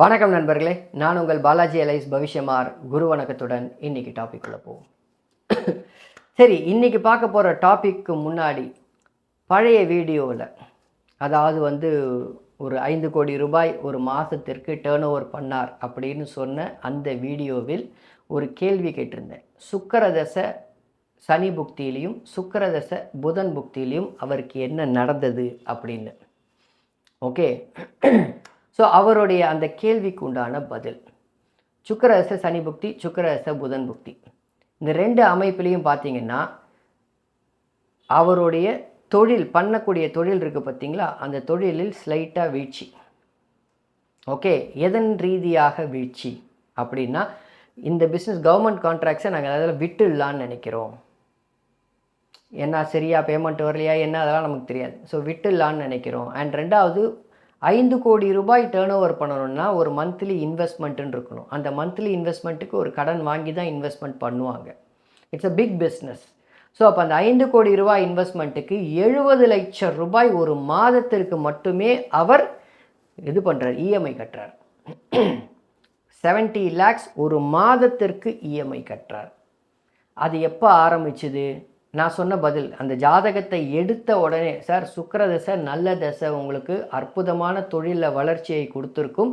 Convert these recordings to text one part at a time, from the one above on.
வணக்கம் நண்பர்களே. நான் உங்கள் பாலாஜி அலைஸ் பவிஷ்யமார். குரு வணக்கத்துடன் இன்னைக்கு டாபிக் உள்ள போவோம். சரி இன்னைக்கு பார்க்க போகிற டாபிக்கு முன்னாடி பழைய வீடியோவில் அதாவது வந்து ஒரு ஐந்து கோடி ரூபாய் ஒரு மாதத்திற்கு டேர்ன் ஓவர் பண்ணார் அப்படின்னு சொன்ன அந்த வீடியோவில் ஒரு கேள்வி கேட்டிருந்தேன். சுக்கரதசை சனி புக்தியிலையும் சுக்கரதசை புதன் புக்தியிலையும் அவருக்கு என்ன நடந்தது அப்படின்னு. ஓகே ஸோ அவருடைய அந்த கேள்விக்கு உண்டான பதில். சுக்கரரச சனி புக்தி சுக்கரரச புதன் புக்தி. இந்த ரெண்டு அமைப்புலேயும் பார்த்தீங்கன்னா அவருடைய தொழில் பண்ணக்கூடிய தொழில் இருக்குது பார்த்தீங்களா அந்த தொழிலில் ஸ்லைட்டாக வீழ்ச்சி. ஓகே எதன் ரீதியாக வீழ்ச்சி? அப்படின்னா இந்த பிஸ்னஸ் கவர்மெண்ட் கான்ட்ராக்ட்ஸை நாங்கள் அதில் விட்டுடலான்னு நினைக்கிறோம். என்ன சரியா பேமெண்ட் வரலையா என்ன அதெல்லாம் நமக்கு தெரியாது. ஸோ விட்டுடலான்னு நினைக்கிறோம். அண்ட் ரெண்டாவது ஐந்து கோடி ரூபாய் டேர்ன் ஓவர் பண்ணணும்னா ஒரு மந்த்லி இன்வெஸ்ட்மெண்ட்டுன்னு இருக்கணும். அந்த மந்த்லி இன்வெஸ்ட்மெண்ட்டுக்கு ஒரு கடன் வாங்கி தான் இன்வெஸ்ட்மெண்ட் பண்ணுவாங்க. It's a big business so அப்போ அந்த ஐந்து கோடி ரூபாய் இன்வெஸ்ட்மெண்ட்டுக்கு எழுபது லட்சம் ரூபாய் ஒரு மாதத்திற்கு மட்டுமே அவர் இது பண்ணுறார் இஎம்ஐ கட்டுறார். செவன்ட்டி லேக்ஸ் ஒரு மாதத்திற்கு இஎம்ஐ கட்டுறார். அது எப்போ ஆரம்பிச்சுது? நான் சொன்ன பதில் அந்த ஜாதகத்தை எடுத்த உடனே சார் சுக்கர தசை நல்ல தசை உங்களுக்கு அற்புதமான தொழிலில் வளர்ச்சியை கொடுத்துருக்கும்.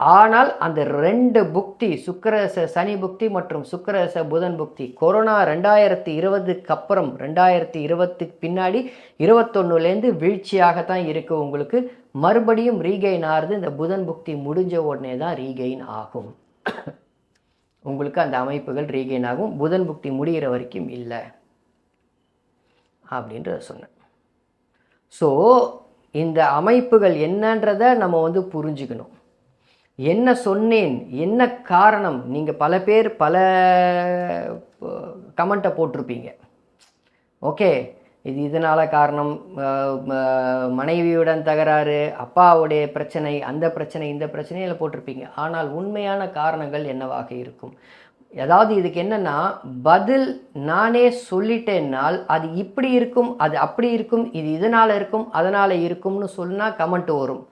ஆனால் அந்த ரெண்டு புக்தி சுக்கரச சனி புக்தி மற்றும் சுக்கரச புதன் புக்தி கொரோனா ரெண்டாயிரத்தி இருபதுக்கு அப்புறம் ரெண்டாயிரத்தி இருபத்துக்கு பின்னாடி இருபத்தொன்னுலேருந்து வீழ்ச்சியாகத்தான் இருக்குது உங்களுக்கு மறுபடியும் ரீகெயின் ஆகிறது இந்த புதன் புக்தி முடிஞ்ச உடனே தான் ரீகெயின் ஆகும். உங்களுக்கு அந்த அமைப்புகள் ரீகெயின் ஆகும். புதன் புக்தி முடிகிற வரைக்கும் இல்லை. அப்படின்றத சொன்னேன். ஸோ இந்த அமைப்புகள் என்னன்றதை நம்ம வந்து புரிஞ்சுக்கணும். என்ன சொன்னேன் என்ன காரணம் நீங்கள் பல பேர் பல கமெண்ட்டை போட்டிருப்பீங்க. ஓகே இது இதனால் காரணம் மனைவியுடன் தகராறு அப்பாவுடைய பிரச்சனை அந்த பிரச்சனை இந்த பிரச்சனையில் போட்டிருப்பீங்க. ஆனால் உண்மையான காரணங்கள் என்னவாக இருக்கும்? அதாவது இதுக்கு என்னன்னா பதில் நானே சொல்லிட்டேன்னால் அது இப்படி இருக்கும் அது அப்படி இருக்கும் இது இதனால் இருக்கும் அதனால் இருக்கும்னு சொன்னால் கமெண்ட் வரும்.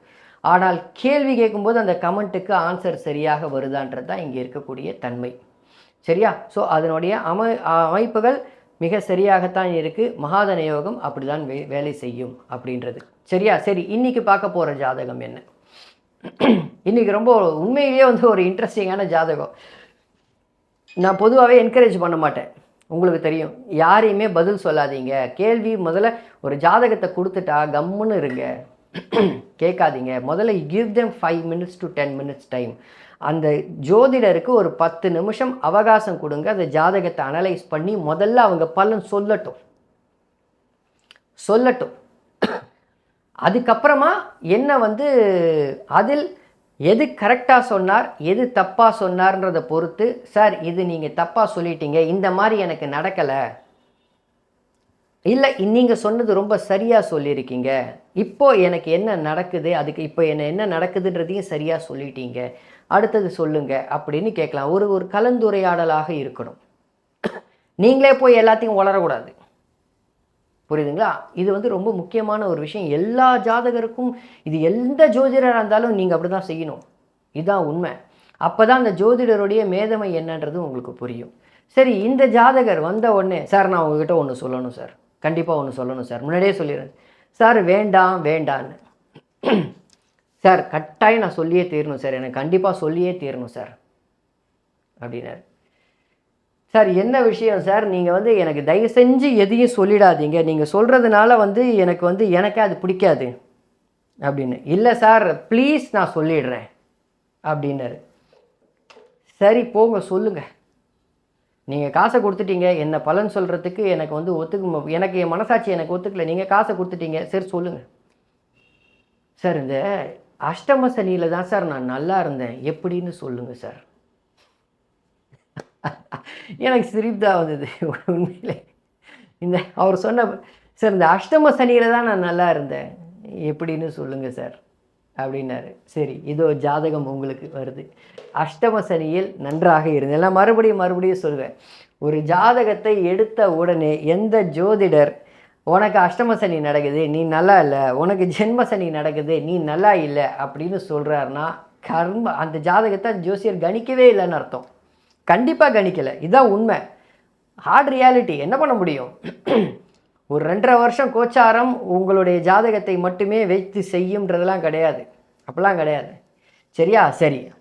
ஆனால் கேள்வி கேட்கும்போது அந்த கமெண்ட்டுக்கு ஆன்சர் சரியாக வருதான்றது தான் இங்கே இருக்கக்கூடிய தன்மை. சரியா? ஸோ அதனுடைய அமை அமைப்புகள் மிக சரியாகத்தான் இருக்குது மகாதன யோகம் அப்படிதான் வே வேலை செய்யும் அப்படின்றது. சரியா? சரி இன்னைக்கு பார்க்க போகிற ஜாதகம் என்ன? இன்னைக்கு ரொம்ப உண்மையிலேயே வந்து ஒரு இன்ட்ரெஸ்டிங்கான ஜாதகம். நான் பொதுவாகவே என்கரேஜ் பண்ண மாட்டேன். உங்களுக்கு தெரியும். யாரையுமே பதில் சொல்லாதீங்க. கேள்வி முதல்ல ஒரு ஜாதகத்தை கொடுத்துட்டா கம்முன்னு இருங்க. கேட்காதீங்க. முதல்ல give them five minutes to ten minutes time அந்த ஜோதிடருக்கு ஒரு பத்து நிமிஷம் அவகாசம் கொடுங்க. அந்த ஜாதகத்தை அனலைஸ் பண்ணி முதல்ல அவங்க பலன் சொல்லட்டும். சொல்லட்டும். அதுக்கப்புறமா என்ன வந்து அதில் எது கரெக்டாக சொன்னார் எது தப்பாக சொன்னார்ன்றதை பொறுத்து சார் இது நீங்கள் தப்பாக சொல்லிட்டீங்க இந்த மாதிரி எனக்கு நடக்கலை. இல்லை நீங்கள் சொன்னது ரொம்ப சரியாக சொல்லியிருக்கீங்க. இப்போ எனக்கு என்ன நடக்குது அதுக்கு இப்போ என்ன என்ன நடக்குதுன்றதையும் சரியாக சொல்லிட்டீங்க. அடுத்தது சொல்லுங்க அப்படின்னு கேட்கலாம். ஒரு ஒரு கலந்துரையாடலாக இருக்கணும். நீங்களே போய் எல்லாத்தையும் வளரக்கூடாது புரியுதுங்களா? இது வந்து ரொம்ப முக்கியமான ஒரு விஷயம். எல்லா ஜாதகருக்கும் இது எந்த ஜோதிடராக இருந்தாலும் நீங்கள் அப்படி தான் செய்யணும். இதுதான் உண்மை. அப்போ தான் அந்த ஜோதிடருடைய மேதமை என்னன்றது உங்களுக்கு புரியும். சரி இந்த ஜாதகர் வந்த உடனே சார் நான் உங்ககிட்ட ஒன்று சொல்லணும் சார். கண்டிப்பாக ஒன்று சொல்லணும் சார். முன்னாடியே சொல்லிடுறேன். சார் வேண்டாம் வேண்டான்னு சார் கட்டாயம் நான் சொல்லியே தீரணும் சார். எனக்கு கண்டிப்பாக சொல்லியே தீரணும் சார். அப்படின்னாரு. சார் என்ன விஷயம் சார்? நீங்கள் வந்து எனக்கு தயவு செஞ்சு எதையும் சொல்லிடாதீங்க. நீங்கள் சொல்கிறதுனால வந்து எனக்கு வந்து எனக்கே அது பிடிக்காது. அப்படின்னு. இல்லை சார் ப்ளீஸ் நான் சொல்லிடுறேன். அப்படின்னாரு. சரி போங்க சொல்லுங்கள் நீங்கள் காசை கொடுத்துட்டீங்க. என்ன பலன் சொல்கிறதுக்கு எனக்கு வந்து ஒத்துக்க எனக்கு என் மனசாட்சி எனக்கு ஒத்துக்கல. நீங்கள் காசை கொடுத்துட்டீங்க. சரி சொல்லுங்கள் சார் இந்த அஷ்டம சனியில் தான் சார் நான் நல்லா இருந்தேன். எப்படின்னு சொல்லுங்கள் சார். எனக்கு சிரிப்பு தான் வந்தது. உண்மையிலே. இந்த அவர் சொன்ன சார் இந்த அஷ்டம சனியில் தான் நான் நல்லா இருந்தேன். எப்படின்னு சொல்லுங்கள் சார். அப்படின்னாரு. சரி இதோ ஜாதகம் உங்களுக்கு வருது. அஷ்டம சனியில் நன்றாக இருந்தேன். நான் மறுபடியும் மறுபடியும் சொல்வேன் ஒரு ஜாதகத்தை எடுத்த உடனே எந்த ஜோதிடர் உனக்கு அஷ்டம சனி நடக்குது நீ நல்லா இல்லை. உனக்கு ஜென்ம சனி நடக்குது நீ நல்லா இல்லை. அப்படின்னு சொல்கிறாருன்னா கர்ம அந்த ஜாதகத்தை ஜோசியர் கணிக்கவே இல்லைன்னு அர்த்தம். கண்டிப்பாக கணிக்கலை. இதுதான் உண்மை. ஹார்ட் ரியாலிட்டி என்ன பண்ண முடியும்? ஒரு ரெண்டரை வருஷம் கோச்சாரம் உங்களுடைய ஜாதகத்தை மட்டுமே வைத்து செய்யும்ன்றதெல்லாம் கிடையாது. அப்படிலாம் கிடையாது. சரியா? சரி.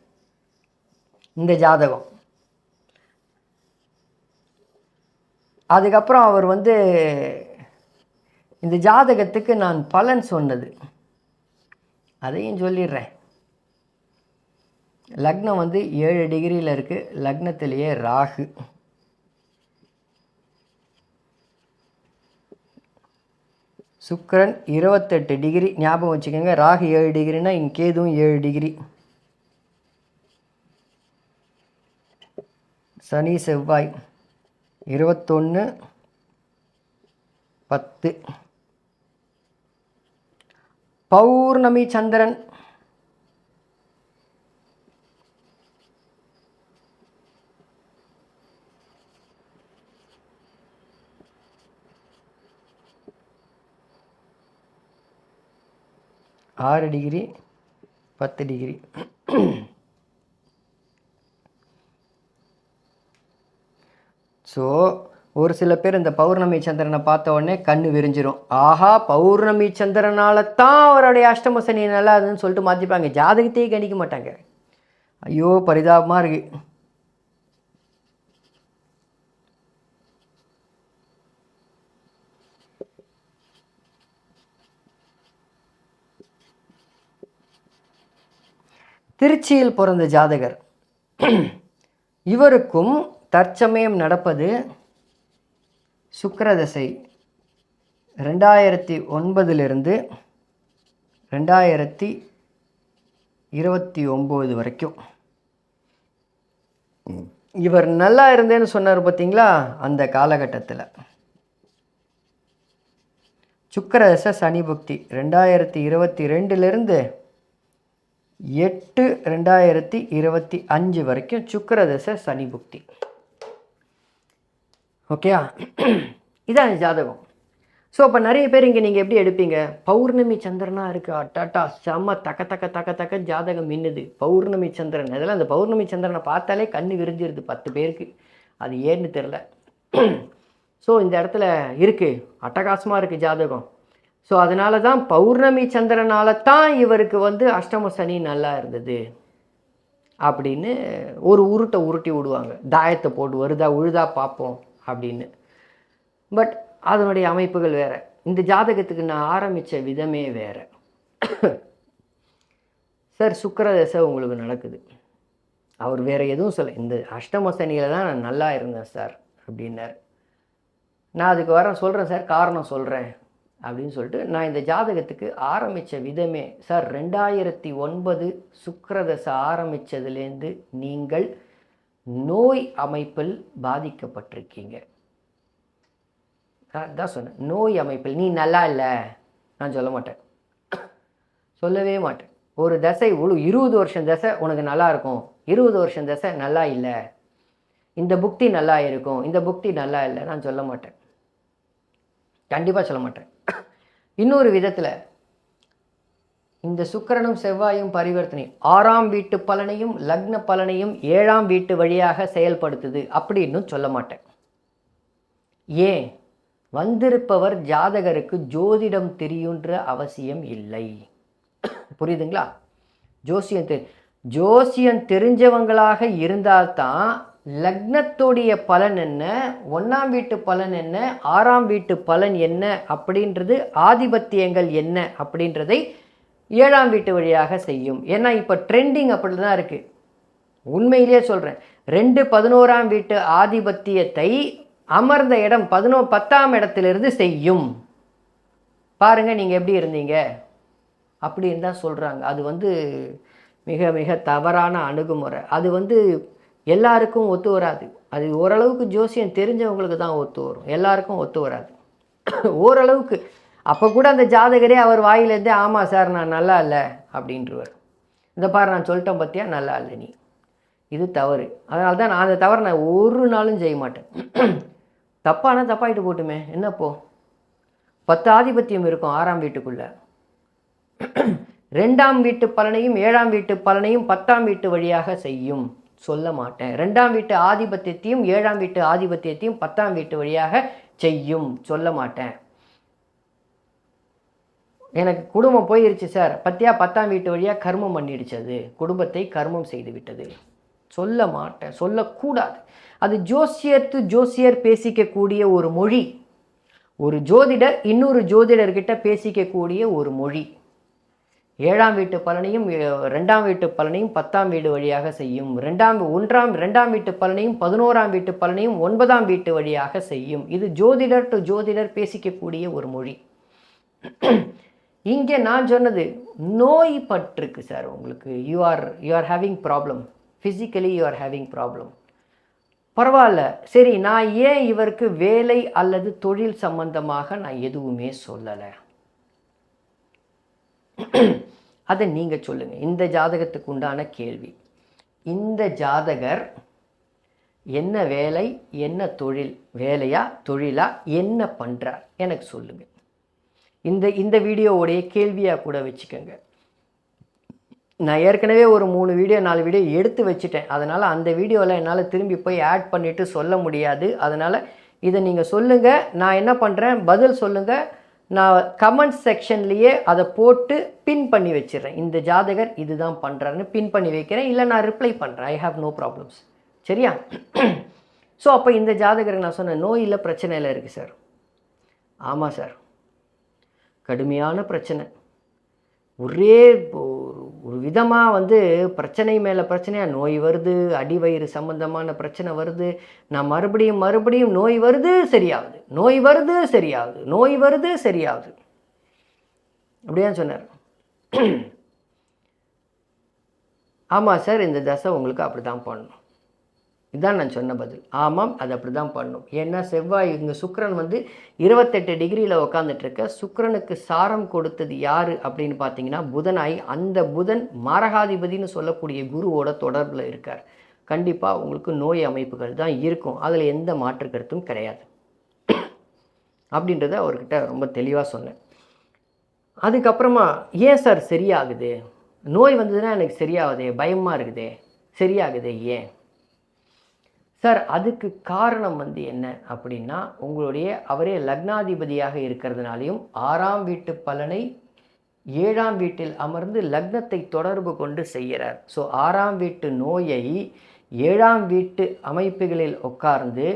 இந்த ஜாதகம். அதுக்கப்புறம் அவர் வந்து இந்த ஜாதகத்துக்கு நான் பலன் சொன்னது. அதையும் சொல்லிடுறேன். லக்னம் வந்து ஏழு டிகிரியில் இருக்குது லக்னத்திலேயே ராகு. சுக்கரன் இருபத்தெட்டு டிகிரி. ஞாபகம் வச்சுக்கோங்க ராகு ஏழு டிகிரினா இங்கே கேதுவும் ஏழு டிகிரி. சனி செவ்வாய் இருபத்தொன்று பத்து. பௌர்ணமி சந்திரன் ஆறு டிகிரி பத்து டிகிரி ஸோ ஒரு சில பேர் இந்த பௌர்ணமி சந்திரனை பார்த்த உடனே கண்ணு விரிஞ்சிரும். ஆஹா பௌர்ணமி சந்திரனால தான் அவருடைய அஷ்டம சனி நல்லா இருந்துன்னு சொல்லிட்டு மாற்றிப்பாங்க ஜாதகத்தையே கணிக்க மாட்டாங்க. ஐயோ பரிதாபமாக இருக்குது திருச்சியில் பிறந்த ஜாதகர். இவருக்கும் தற்சமயம் நடப்பது சுக்கரதசை. ரெண்டாயிரத்தி ஒன்பதிலிருந்து ரெண்டாயிரத்தி இருபத்தி ஒம்பது வரைக்கும். இவர் நல்லா இருந்தேன்னு சொன்னார் பார்த்தீங்களா அந்த காலகட்டத்தில். சுக்கரதச சனி புக்தி. ரெண்டாயிரத்தி இருபத்தி ரெண்டுலேருந்து எட்டு ரெண்டாயிரத்தி இருபத்தி அஞ்சு வரைக்கும் சுக்கிரதசை சனி புக்தி. ஓகேயா இதான் ஜாதகம். ஸோ அப்போ நிறைய பேர் இங்கே நீங்கள் எப்படி எடுப்பீங்க? பௌர்ணமி சந்திரனாக இருக்குது அட்டாட்டா செம்ம தக்க தக்க தக்க தக்க ஜாதகம் மின்னுது. பௌர்ணமி சந்திரன். இதெல்லாம் அந்த பௌர்ணமி சந்திரனை பார்த்தாலே கண் விரிஞ்சிருது பத்து பேருக்கு. அது ஏன்னு தெரில ஸோ இந்த இடத்துல இருக்குது அட்டகாசமாக இருக்குது ஜாதகம். ஸோ அதனால தான் பௌர்ணமி சந்திரனால தான் இவருக்கு வந்து அஷ்டம சனி நல்லா இருந்தது. அப்படின்னு ஒரு உருட்டை உருட்டி விடுவாங்க. தாயத்தை போட்டு வருதா உழுதா பார்ப்போம் அப்படின்னு. பட் அதனுடைய அமைப்புகள் வேறு. இந்த ஜாதகத்துக்கு நான் ஆரம்பித்த விதமே வேறு. சார் சுக்கரதசை உங்களுக்கு நடக்குது. அவர் வேறு எதுவும் சொல்ல இந்த அஷ்டம சனியில் தான் நான் நல்லா இருந்தேன் சார் அப்படின்னார். நான் அதுக்கு வர சொல்கிறேன் சார் காரணம் சொல்கிறேன் அப்படின்னு சொல்லிட்டு நான் இந்த ஜாதகத்துக்கு ஆரம்பித்த விதமே சார் ரெண்டாயிரத்தி ஒன்பது சுக்கரதசை ஆரம்பித்ததுலேருந்து நீங்கள் நோய் அமைப்பில் பாதிக்கப்பட்டிருக்கீங்க. அதான் சொன்னேன். நோய் அமைப்பில். நீ நல்லா இல்லை. நான் சொல்ல மாட்டேன். சொல்லவே மாட்டேன். ஒரு தசை உழு இருபது வருஷம் தசை உனக்கு நல்லா இருக்கும். இருபது வருஷம் தசை நல்லா இல்லை. இந்த புக்தி நல்லா இருக்கும். இந்த புக்தி நல்லா இல்லை. நான் சொல்ல மாட்டேன். கண்டிப்பாக சொல்ல மாட்டேன். இன்னொரு விதத்தில் இந்த சுக்கிரனும் செவ்வாயும் பரிவர்த்தனை ஆறாம் வீட்டு பலனையும் லக்ன பலனையும் ஏழாம் வீட்டு வழியாக செயல்படுத்துது அப்படின்னு சொல்ல மாட்டேன். ஏன்? வந்திருப்பவர் ஜாதகருக்கு ஜோதிடம் தெரியுன்ற அவசியம் இல்லை. புரியுதுங்களா? ஜோசியம் தெரி ஜோசியம் தெரிஞ்சவங்களாக இருந்தால்தான் லக்னத்துடைய பலன் என்ன? ஒன்றாம் வீட்டு பலன் என்ன? ஆறாம் வீட்டு பலன் என்ன? அப்படின்றது ஆதிபத்தியங்கள் என்ன? அப்படின்றதை ஏழாம் வீட்டு வழியாக செய்யும். ஏன்னா இப்போ ட்ரெண்டிங் அப்படி தான் இருக்குது உண்மையிலேயே சொல்கிறேன் ரெண்டு பதினோராம் வீட்டு ஆதிபத்தியத்தை அமர்ந்த இடம் பதினோ பத்தாம் இடத்திலிருந்து செய்யும். பாருங்கள் நீங்கள் எப்படி இருந்தீங்க? அப்படின்னு தான் சொல்கிறாங்க அது வந்து மிக மிக தவறான அணுகுமுறை. அது வந்து எல்லாருக்கும் ஒத்து வராது. அது ஓரளவுக்கு ஜோசியம் தெரிஞ்சவங்களுக்கு தான் ஒத்து வரும். எல்லாருக்கும் ஒத்து வராது. ஓரளவுக்கு. அப்போ கூட அந்த ஜாதகரே அவர் வாயிலேருந்தே ஆமாம் சார் நான் நல்லா இல்லை அப்படின்றவர். இந்த பாரு நான் சொல்லிட்டேன் பார்த்தியா நல்லா இல்லை நீ. இது தவறு. அதனால தான் நான் அந்த தவறு நான் ஒரு நாளும் செய்ய மாட்டேன். தப்பானா தப்பாயிட்டு போட்டுமே. என்னப்போ பத்து ஆதிபத்தியம் இருக்கும் ஆறாம் வீட்டுக்குள்ளே. ரெண்டாம் வீட்டு பலனையும் ஏழாம் வீட்டு பலனையும் பத்தாம் வீட்டு வழியாக செய்யும். சொல்ல மாட்டேன். ரெண்டாம் வீட்டு ஆதிபத்தியத்தையும் ஏழாம் வீட்டு ஆதிபத்தியத்தையும் பத்தாம் வீட்டு வழியாக செய்யும். சொல்ல மாட்டேன். எனக்கு குடும்பம் போயிருச்சு சார். பத்தியா பத்தாம் வீட்டு வழியாக கர்மம் பண்ணிடுச்சு அது குடும்பத்தை கர்மம் செய்து விட்டது. சொல்ல மாட்டேன். சொல்லக்கூடாது. அது ஜோசியர் டு ஜோசியர் பேசிக்கக்கூடிய ஒரு மொழி. ஒரு ஜோதிடர் இன்னொரு ஜோதிடர்கிட்ட பேசிக்கக்கூடிய ஒரு மொழி. ஏழாம் வீட்டு பலனையும் ரெண்டாம் வீட்டு பலனையும் பத்தாம் வீடு வழியாக செய்யும். ரெண்டாம் ஒன்றாம் ரெண்டாம் வீட்டு பலனையும் பதினோராம் வீட்டு பலனையும் ஒன்பதாம் வீட்டு வழியாக செய்யும். இது ஜோதிடர் டு ஜோதிடர் பேசிக்கக்கூடிய ஒரு மொழி. இங்கே நான் சொன்னது நோய் பற்றுக்கு சார் உங்களுக்கு you are you are having problem physically you are having problem பரவாயில்ல. சரி நான் ஏன் இவருக்கு வேலை அல்லது தொழில் சம்பந்தமாக நான் எதுவுமே சொல்லலை. அதை நீங்கள் சொல்லுங்கள் இந்த ஜாதகத்துக்கு உண்டான கேள்வி. இந்த ஜாதகர் என்ன வேலை என்ன தொழில் வேலையா தொழிலா என்ன பண்ணுறார் எனக்கு சொல்லுங்கள் இந்த இந்த வீடியோவுடைய கேள்வியாக கூட வச்சுக்கோங்க. நான் ஏற்கனவே ஒரு மூணு வீடியோ நாலு வீடியோ எடுத்து வச்சுட்டேன். அதனால் அந்த வீடியோவில் என்னால் திரும்பி போய் ஆட் பண்ணிவிட்டு சொல்ல முடியாது. அதனால் இதை நீங்கள் சொல்லுங்கள் நான் என்ன பண்ணுறேன் பதில் சொல்லுங்கள் நான் கமெண்ட் செக்ஷன்லேயே அதை போட்டு பின் பண்ணி வச்சிடுறேன். இந்த ஜாதகர் இதுதான் பண்ணுறாருன்னு பின் பண்ணி வைக்கிறேன். இல்லை நான் ரிப்ளை பண்ணுறேன் ஐ ஹாவ் நோ ப்ராப்ளம்ஸ் சரியா? ஸோ அப்போ இந்த ஜாதகருக்கு நான் சொன்னேன் நோயில் பிரச்சனையில் இருக்குது சார் ஆமாம் சார் கடுமையான பிரச்சனை. ஒரே ஒரு விதமாக வந்து பிரச்சனை மேலே பிரச்சனையாக நோய் வருது அடிவயிறு சம்பந்தமான பிரச்சனை வருது. நான் மறுபடியும் மறுபடியும் நோய் வருது சரியாகுது. நோய் வருது சரியாகுது. நோய் வருது சரியாகுது. அப்படியா சொன்னார். ஆமாம் சார் இந்த தசை உங்களுக்கு அப்படி தான் பண்ணணும். இதுதான் நான் சொன்ன பதில். ஆமாம் அது அப்படி தான் பண்ணும். ஏன்னா செவ்வாய் இங்கே சுக்கரன் வந்து இருபத்தெட்டு டிகிரியில் உக்காந்துட்ருக்க. சுக்கிரனுக்கு சாரம் கொடுத்தது யார் அப்படின்னு பார்த்தீங்கன்னா புதனாய் அந்த புதன் மாரகாதிபதினு சொல்லக்கூடிய குருவோட தொடர்பில் இருக்கார். கண்டிப்பாக உங்களுக்கு நோய் அமைப்புகள் தான் இருக்கும். அதில் எந்த மாற்று கருத்தும் கிடையாது. அப்படின்றத அவர்கிட்ட ரொம்ப தெளிவாக சொன்னேன். அதுக்கப்புறமா ஏன் சார் சரியாகுது? நோய் வந்ததுன்னா எனக்கு சரியாகுதே? பயமாக இருக்குதே? சரியாகுதே ஏன்? சார் அதுக்கு காரணம் வந்து என்ன அப்படின்னா உங்களுடைய அவரே லக்னாதிபதியாக இருக்கிறதுனாலையும் ஆறாம் வீட்டு பலனை ஏழாம் வீட்டில் அமர்ந்து லக்னத்தை தொடர்பு கொண்டு செய்கிறார். ஸோ ஆறாம் வீட்டு நோயை ஏழாம் வீட்டு அமைப்புகளில் உட்கார்ந்து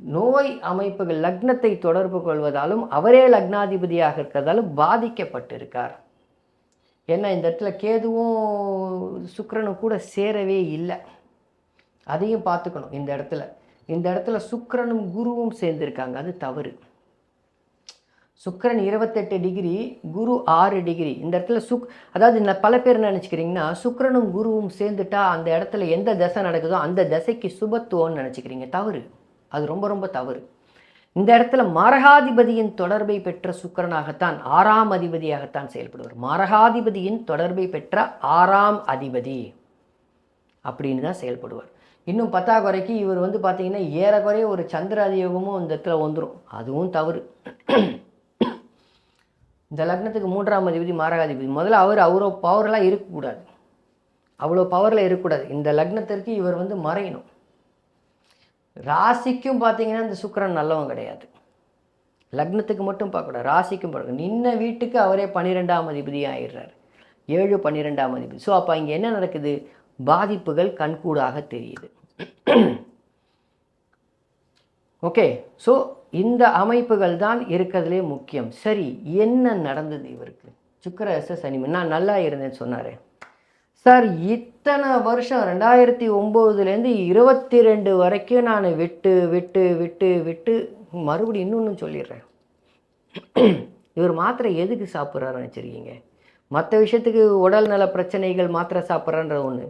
நோய் அமைப்புகள் லக்னத்தை தொடர்பு கொள்வதாலும் அவரே லக்னாதிபதியாக இருக்கிறதாலும் பாதிக்கப்பட்டிருக்கார். ஏன்னா இந்த இடத்துல கேதுவும் சுக்கரனும் கூட சேரவே இல்லை. அதையும் பார்த்துக்கணும் இந்த இடத்துல. இந்த இடத்துல சுக்கரனும் குருவும் சேர்ந்துருக்காங்க. அது தவறு. சுக்கரன் இருபத்தெட்டு டிகிரி குரு ஆறு டிகிரி. இந்த இடத்துல சுக் அதாவது பல பேர் நினச்சிக்கிறீங்கன்னா சுக்கரனும் குருவும் சேர்ந்துட்டா அந்த இடத்துல எந்த தசை நடக்குதோ அந்த தசைக்கு சுபத்துவம்னு நினச்சிக்கிறீங்க. தவறு. அது ரொம்ப ரொம்ப தவறு. இந்த இடத்துல மரகாதிபதியின் தொடர்பை பெற்ற சுக்கிரனாகத்தான் ஆறாம் அதிபதியாகத்தான் செயல்படுவார். மரகாதிபதியின் தொடர்பை பெற்ற ஆறாம் அதிபதி அப்படின்னு தான் செயல்படுவார். இன்னும் பத்தாக்குறைக்கு இவர் வந்து பார்த்தீங்கன்னா ஏறக்குறைய ஒரு சந்திராதியோகமும் இந்த இடத்துல வந்துடும் அதுவும் தவறு. இந்த லக்னத்துக்கு மூன்றாம் அதிபதி மாரகாதிபதி. முதல்ல அவர் அவ்வளோ பவர்லாம் இருக்கக்கூடாது. அவ்வளோ பவரில் இருக்கக்கூடாது. இந்த லக்னத்திற்கு இவர் வந்து மறையணும். ராசிக்கும் பார்த்தீங்கன்னா இந்த சுக்கரன் நல்லவன் கிடையாது. லக்னத்துக்கு மட்டும் பார்க்கக்கூடாது. ராசிக்கும் பார்க்கணும். நின்ன வீட்டுக்கு அவரே பன்னிரெண்டாம் அதிபதி ஆயிடுறாரு ஏழு பன்னிரெண்டாம் அதிபதி. ஸோ அப்போ இங்கே என்ன நடக்குது? பாதிப்புகள் கண்கூடாக தெரியுது. ஓகே ஸோ இந்த அமைப்புகள் தான் இருக்கிறதுலே முக்கியம். சரி என்ன நடந்தது இவருக்கு? சுக்கரச சனிமன் நான் நல்லா இருந்தேன்னு சொன்னார். சார் இத்தனை வருஷம் ரெண்டாயிரத்தி ஒம்போதுலேருந்து இருபத்தி ரெண்டு வரைக்கும் நான் விட்டு விட்டு விட்டு விட்டு மறுபடியும் இன்னொன்று சொல்லிடுறேன். இவர் மாத்திரை எதுக்கு சாப்பிட்றாருன்னு வச்சுருக்கீங்க மற்ற விஷயத்துக்கு உடல் நல பிரச்சனைகள் மாத்திரை சாப்பிட்றன்ற ஒன்று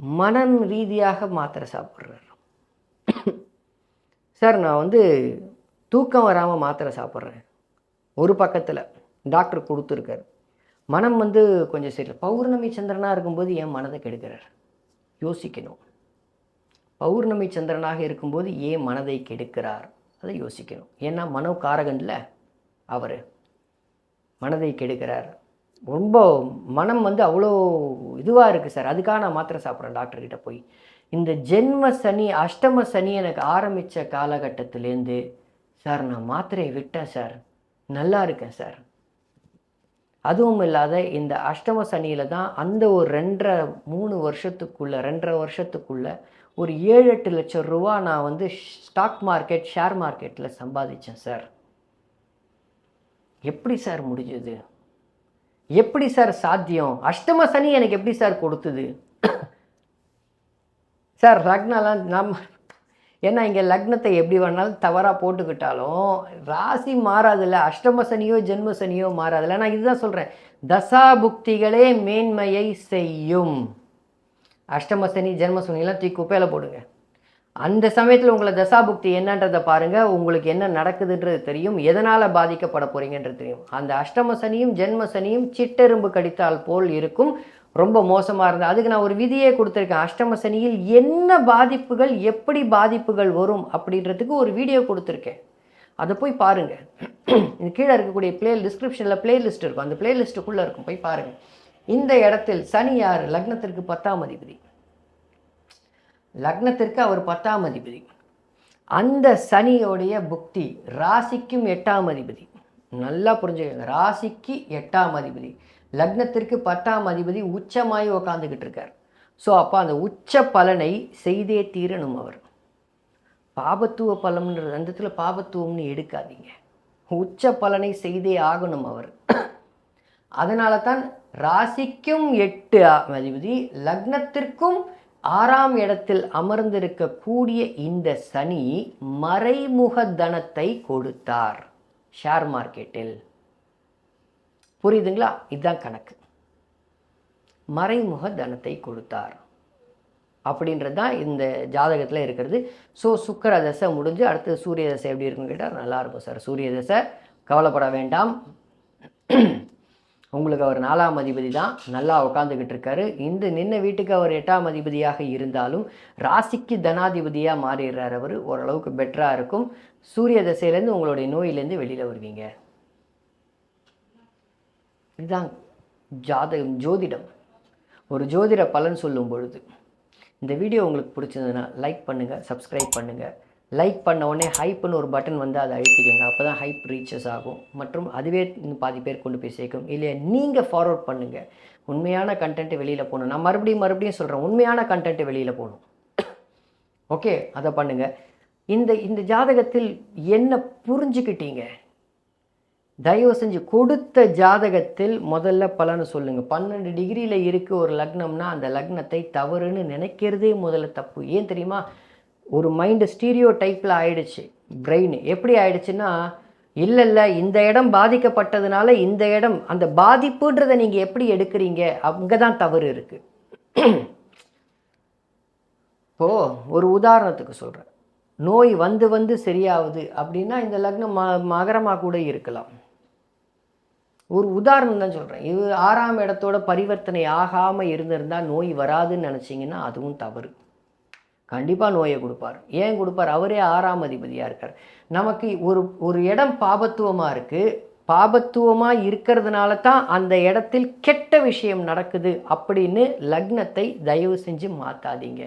மனம் ரீதியாக மாத்திரை சாப்பிட்றாரு. சார் நான் வந்து தூக்கம் வராமல் மாத்திரை சாப்பிட்றேன். ஒரு பக்கத்தில் டாக்டர் கொடுத்துருக்காரு. மனம் வந்து கொஞ்சம் சரி பௌர்ணமி சந்திரனாக இருக்கும்போது ஏன் மனதை கெடுக்கிறார். யோசிக்கணும். பௌர்ணமி சந்திரனாக இருக்கும்போது ஏன் மனதை கெடுக்கிறார்? அதை யோசிக்கணும். ஏன்னா மனோ காரகன்ல அவர் மனதை கெடுக்கிறார். ரொம்ப மனம் வந்து அவ்வளோ இதுவாக இருக்குது சார். அதுக்காக நான் மாத்திரை சாப்பிட்றேன் டாக்டர்கிட்ட போய். இந்த ஜென்ம சனி அஷ்டம சனி எனக்கு ஆரம்பித்த காலகட்டத்திலேருந்து சார் நான் மாத்திரையை விட்டேன் சார். நல்லா இருக்கேன் சார். அதுவும் இல்லாத இந்த அஷ்டம சனியில் தான் அந்த ஒரு ரெண்டரை மூணு வருஷத்துக்குள்ளே ரெண்டரை வருஷத்துக்குள்ளே ஒரு ஏழு எட்டு லட்சம் ரூபா நான் வந்து ஸ்டாக் மார்க்கெட் ஷேர் மார்க்கெட்டில் சம்பாதிச்சேன் சார். எப்படி சார் முடிஞ்சது? எப்படி சார் சாத்தியம்? அஷ்டம சனி எனக்கு எப்படி சார் கொடுத்தது? சார் லக்னலாம் நம்ம ஏன்னா இங்கே லக்னத்தை எப்படி வேணாலும் தவறாக போட்டுக்கிட்டாலும் ராசி மாறாதில்ல. அஷ்டம சனியோ ஜென்ம சனியோ மாறாதில்ல. நான் இதுதான் சொல்கிறேன் தசா புக்திகளே மேன்மையை செய்யும். அஷ்டம சனி ஜென்ம சனியெல்லாம் தூக்கி குப்பையில் போடுங்க. அந்த சமயத்தில் உங்களை தசாபுக்தி என்னன்றதை பாருங்கள் உங்களுக்கு என்ன நடக்குதுன்றது தெரியும். எதனால் பாதிக்கப்பட போகிறீங்கன்றது தெரியும். அந்த அஷ்டம சனியும் ஜென்ம சனியும் சிட்டெரும்பு கடித்தால் போல் இருக்கும். ரொம்ப மோசமாக இருந்தது அதுக்கு நான் ஒரு விதியே கொடுத்துருக்கேன். அஷ்டம சனியில் என்ன பாதிப்புகள் எப்படி பாதிப்புகள் வரும் அப்படின்றதுக்கு ஒரு வீடியோ கொடுத்துருக்கேன். அதை போய் பாருங்கள் இது கீழே இருக்கக்கூடிய பிளே டிஸ்கிரிப்ஷனில் பிளேலிஸ்ட் இருக்கும். அந்த பிளேலிஸ்ட்டுக்குள்ளே இருக்கும். போய் பாருங்கள் இந்த இடத்தில் சனி யார்? லக்னத்திற்கு பத்தாம் அதிபதி. லக்னத்திற்கு அவர் பத்தாம் அதிபதி. அந்த சனியோடைய புக்தி ராசிக்கும் எட்டாம் அதிபதி. நல்லா புரிஞ்சுக்கோங்க. ராசிக்கு எட்டாம் அதிபதி. லக்னத்திற்கு பத்தாம் அதிபதி உச்சமாய் உக்காந்துக்கிட்டு இருக்கார். ஸோ அப்போ அந்த உச்ச பலனை செய்தே தீரணும் அவர். பாபத்துவ பலம்ன்றது அந்த இடத்துல பாபத்துவம்னு எடுக்காதீங்க. உச்ச பலனை செய்தே ஆகணும் அவர். அதனால தான் ராசிக்கும் எட்டு அதிபதி லக்னத்திற்கும் ஆறாம் இடத்தில் அமர்ந்திருக்கக்கூடிய இந்த சனி மறைமுக தனத்தை கொடுத்தார். ஷேர் மார்க்கெட்டில். புரியுதுங்களா? இதுதான் கணக்கு. மறைமுக தனத்தை கொடுத்தார். அப்படின்றது தான் இந்த ஜாதகத்தில் இருக்கிறது. ஸோ சுக்கர தசை முடிஞ்சு அடுத்து சூரிய தசை எப்படி இருக்குன்னு கேட்டால் நல்லாயிருக்கும் சார். சூரிய தசை கவலைப்பட வேண்டாம். உங்களுக்கு அவர் நாலாம் அதிபதி தான். நல்லா உட்காந்துக்கிட்டு இருக்காரு. இந்த நின்ன வீட்டுக்கு அவர் எட்டாம் அதிபதியாக இருந்தாலும் ராசிக்கு தனாதிபதியாக மாறிடுறார் அவர். ஓரளவுக்கு பெட்டராக இருக்கும். சூரிய தசையிலேருந்து உங்களுடைய நோயிலேருந்து வெளியில் வருவீங்க. இதுதான் ஜாதகம் ஜோதிடம். ஒரு ஜோதிட பலன் சொல்லும் பொழுது. இந்த வீடியோ உங்களுக்கு பிடிச்சதுன்னா லைக் பண்ணுங்கள் சப்ஸ்கிரைப் பண்ணுங்கள் லைக் பண்ண உடனே ஹைப்புன்னு ஒரு பட்டன் வந்து அதை அழுத்திக்கோங்க. அப்போ தான் ஹைப் ரீச்சஸ் ஆகும். மற்றும் அதுவே இன்னும் பாதி பேர் கொண்டு போய் சேர்க்கும். இல்லையா நீங்கள் ஃபார்வர்ட் பண்ணுங்கள் உண்மையான கண்டென்ட்டு வெளியில் போகணும். நான் மறுபடியும் மறுபடியும் சொல்கிறேன் உண்மையான கண்டென்ட் வெளியில் போகணும். ஓகே அதை பண்ணுங்கள் இந்த இந்த ஜாதகத்தில் என்ன புரிஞ்சுக்கிட்டீங்க? தயவு செஞ்சு கொடுத்த ஜாதகத்தில் முதல்ல பலனை சொல்லுங்கள் பன்னெண்டு டிகிரியில் இருக்குது ஒரு லக்னம்னா அந்த லக்னத்தை தவறுன்னு நினைக்கிறதே முதல்ல தப்பு. ஏன் தெரியுமா? ஒரு மைண்டு ஸ்டீரியோ டைப்பில் ஆயிடுச்சு. பிரெயின் எப்படி ஆயிடுச்சுன்னா இல்லை இல்லை இந்த இடம் பாதிக்கப்பட்டதுனால இந்த இடம் அந்த பாதிப்புன்றதை நீங்கள் எப்படி எடுக்கிறீங்க? அங்கே தான் தவறு இருக்குது இப்போது ஒரு உதாரணத்துக்கு சொல்கிறேன் நோய் வந்து வந்து சரியாகுது அப்படின்னா இந்த லக்னம் ம மகரமாக கூட இருக்கலாம். ஒரு உதாரணம் தான் சொல்கிறேன் இது ஆறாம் இடத்தோட பரிவர்த்தனை ஆகாமல் இருந்திருந்தால் நோய் வராதுன்னு நினச்சிங்கன்னா அதுவும் தவறு. கண்டிப்பாக நோயை கொடுப்பார். ஏன் கொடுப்பார்? அவரே ஆறாம் அதிபதியாக இருக்கார். நமக்கு ஒரு ஒரு இடம் பாபத்துவமாக இருக்குது பாபத்துவமாக இருக்கிறதுனால தான் அந்த இடத்தில் கெட்ட விஷயம் நடக்குது அப்படின்னு லக்னத்தை தயவு செஞ்சு மாற்றாதீங்க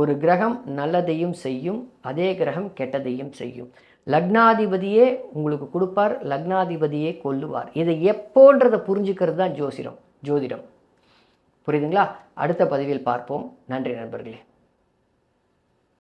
ஒரு கிரகம் நல்லதையும் செய்யும் அதே கிரகம் கெட்டதையும் செய்யும். லக்னாதிபதியே உங்களுக்கு கொடுப்பார் லக்னாதிபதியே கொல்லுவார். இதை எப்போன்றதை புரிஞ்சுக்கிறது தான் ஜோசிடம் ஜோதிடம். புரியுதுங்களா? அடுத்த பதிவில் பார்ப்போம். நன்றி நண்பர்களே.